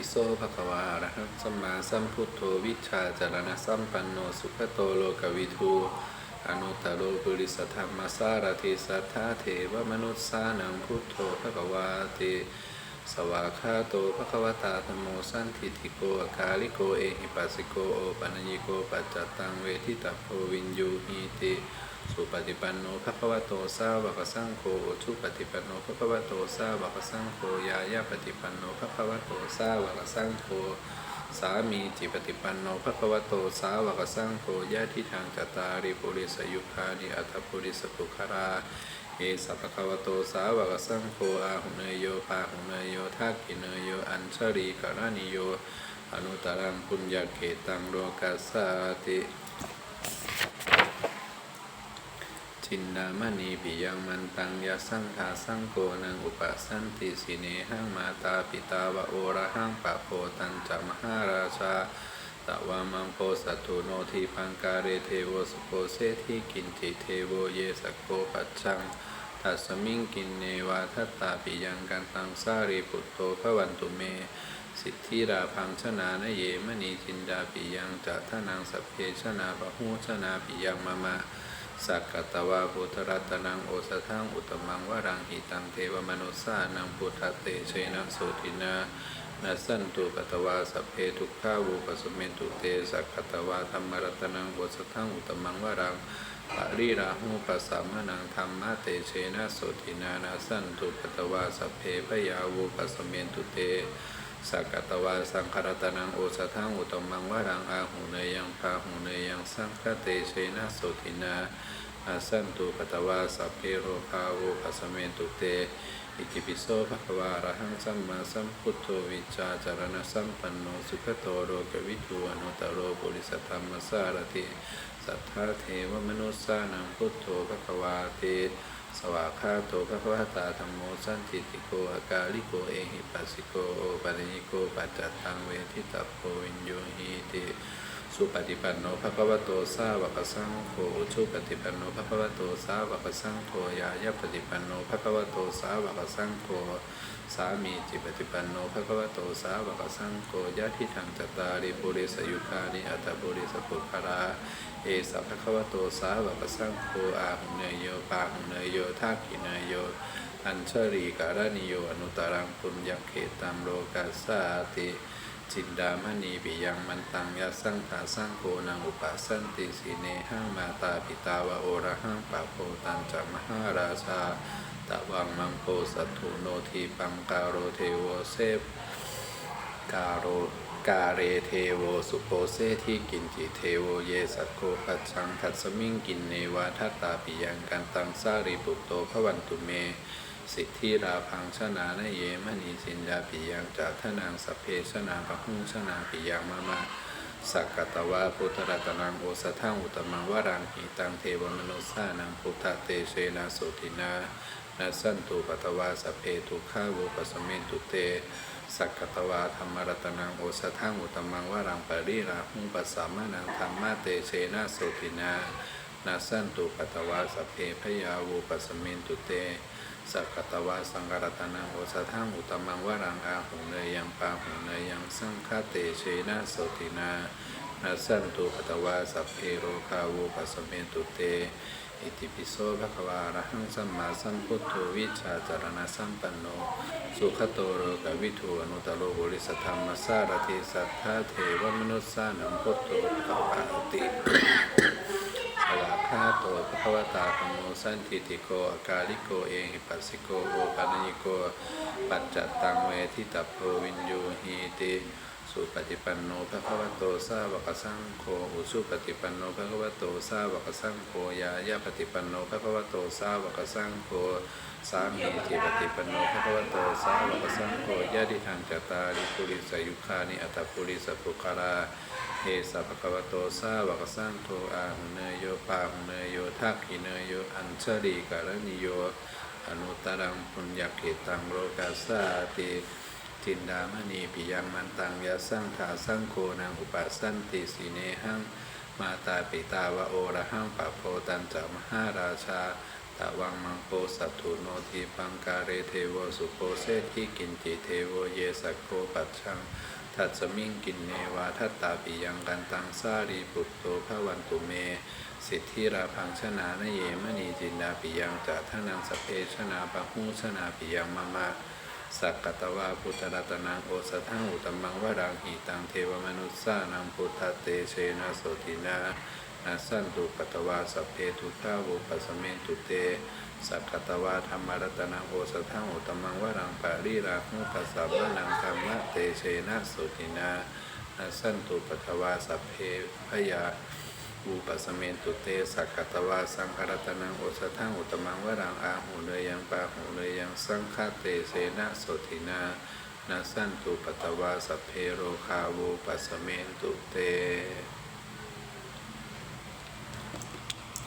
ิโสภะคะวาอระหังสัมมาสัมพุทโธวิชาจารณะสัมปันโนสุขโตโลกวิทูอนุตตรโลปุริสธรรมสารติสัทธาเทวมนุสสานังพุทโธภะคะวาติสวากขาโตภะคะวตาธโมสันทิติโกอากาลิโกเอหิปัสสิโกโอปัญญิโกปัจจตังเวทิตาโพวินยูหีติ สุปฏิปันโนภะคะวะโตสาวกสังโฆอุปฏิปันโนภะคะวะโตสาวกสังโฆยายาปฏิปันโนภะคะวะโตสาวกสังโฆสามีจิปฏิปันโนภะคะวะโตสาวกสังโฆยะทิทางจตาริปุริสยุคานิอัตถปุริสปุคาราเอสัพพะคะวะโตสาวกสังโฆอาหุเนยโยปาหุเนยโยทักขิเนยโยอัญชรีกรณิโยอนุตตรังปุญญเกตังโลกัสสติ จินดามณีปิยังมันตังยาสังคาสังโกนังอุปสันติสิเนหังมาตาปิตาวะโอระหังปะโพตันจะมหาราชาตะวามังโพสัตุโนทีพังการเทโวสุโพเสทีกินจิเทโวเยสโกปัจจังตัสมิงกินเนวาทัตตาปิยังกันตังสารีปุตโตภวันตุเม สิทธิราพังชนานเยมณีจินดาปิยังจะทนังสัพเพชนาปะหูชนาปิยังมามา สักกตวาพุทธรัตนังโอสทังอุตมังวรังหิตังเทวมนุสสานังพุทธเตเชนะโสตินานัสันตุกตวาสัพเพทุกขาวุปสมเมตุเตสักกตวาธรรมรัตนังโอสทังอุตมังวรังปะริราหูปัสสามนังธรรมะเตเชนะโสตินานัสันตุกตวาสัพเพพยาวุปสมเมตุเต สักกตวาสังคารตนังโอสทังอุตมังวรังอาหูเนยังพาหูเนยังสังคเตเชนะโสตินาอาสันตุปตวาสัพเพโรคาโวปัสเมตุเต อิติปิโสภะควาระหังสัมมาสัมพุทโธวิจาจารณะสัมปันโนสุขโตโรกวิทูอนุตตรโรปุริสธรรมสารติสัทธาเทวมนุสสานังพุทโธภะควาติ สวากขาโตภะคะวะตาธรรมโมสันติติโกอากาลิโกเอหิปัสสิโกโอปัญญิโกปัจจตังเวทิตาโพวิญโยหีติ สุปฏิปันโนภะคะวะโตสาวกสังโฆชุปฏิปันโนภะคะวะโตสาวกสังโฆยายาปฏิปันโนภะคะวะโตสาวกสังโฆสามีจิปฏิปันโนภะคะวะโตสาวกสังโฆยะทิทังจตาริปุริสยุคานิอัตตปุริสปุคาราเอสัพพะคะวะโตสาวกสังโฆอาหุเนยโยปาหุเนยโยทักขิเนยโยอัญชรีการณิโยอนุตตรังปุญญเขตังโลกัสสาติ จินดามณีปิยังมันตังยาสังขาสังโฆนังอุปสันติสีเนหังมาตาปิตาวะโอระหังปะโพตันจะมหาราชาตะวังมังโพสัตถุโนทีปังกาโรเทโวเซฟกาโรกาเรเทโวสุโปเซที่กินจิเทโวเยสัตโกปัจชังทัสมิงกินเนวาทัตตาปิยังกันตังสาริปุตโตพระวันตุเม สิทธิราพังชนานเยมณีสินดาปิยังจาทนางสพเพชนาปะหุงชนาปิยังมามาสักกตวาพุทธรัตนังโอสทังอุตมังวรังหิตังเทวมนุสานังพุทธเตเชนะโสตินานัสันตุปตวาสพเพทุกขาวุปสมเมนตุเตสักกตวาธรรมรัตนังโอสทังอุตมังวรังปริราหุงปัสสามานังธรรมะเตเชนะโสตินานาสันตุปัตวาสพเพพยาวุปัสสมินตุเต สักตวาสังกรตนังโอสทังอุตมังวรังอาหุเนยังปาหุเนยังสังฆเตเชนะโสตินานาสันตุปตวาสัพเพโรคาวุปัสสมินตุเต อิติปิโสภะคะวาระหังสัมมาสัมพุทโธวิชาจารณะสัมปันโน สุขโตโรกวิทูอนุตโรบุริสธรรมสารติสัทธาเทวมนุสสานังพุทโธภะวะติ สวากขาโตภะคะวตาธโมสันทิติโกอากาลิโกเอหิปัสสิโกโอปัญญิโก ปัจจตังเวทิตาโพวินโยหีติสุปฏิปันโนภะคะวะโตสาวกสังโฆอุสุปฏิปันโนภะคะวะโตสาวกสังโฆยายาปฏิปันโนภะคะวะโตสาวกสังโฆสามีจิปฏิปันโนภะคะวะโตสาวกสังโฆยะดิทังจตาริปุริสยุคานิอัตตปุริสปุคารา เอสัพพะคะวโตสาวกสังโฆอาหุเนโยปาหุเนโยทักขิเนโยอัญชลีการณิโยอนุตรังปุญญเกตังโลกัสสาติจินดามณีปิยังมันตังยะสังขาสังโฆนางอุปสันติสีเนหังมาตาปิตาวะโอระหังปะโพตันจะมหาราชา ตตวังมังโปสัตถุโนทีปังการเรเทวสุโปเซทิกินจิเทวเยสักโกปัจชังทัตสมิงกินเนวาทัตตาปิยังกันตังสารีปุตโตภวันตุเม สิทธิราพังชนานเยมณีจินดาปิยังจัทนังสเพชนาปะหูชนาปิยังมะมะสักกตวาพุทธรัตนังโอสทังอุตมังวรังหิตังเทวมนุสสานังพุทธเตเชนะโสตินา นาสันตุปตวาสเพทุกขาวุปัสสเมตุเตสักตวาธรรมรัตนังโอสทังอุตมังวรังปาริราหุปัสสะวะนังธรรมะเตเชนะโสตินานาสันตุปตวาสเพพยาอุปสมเมตุเตสักตวาสังครัตนังโอสทังอุตมังวรังอาหูเนยยังปาหูเนยยังสังฆเตเสนะโสตินานาสันตุปตวาสเพโรคาวุปสมเมตุเต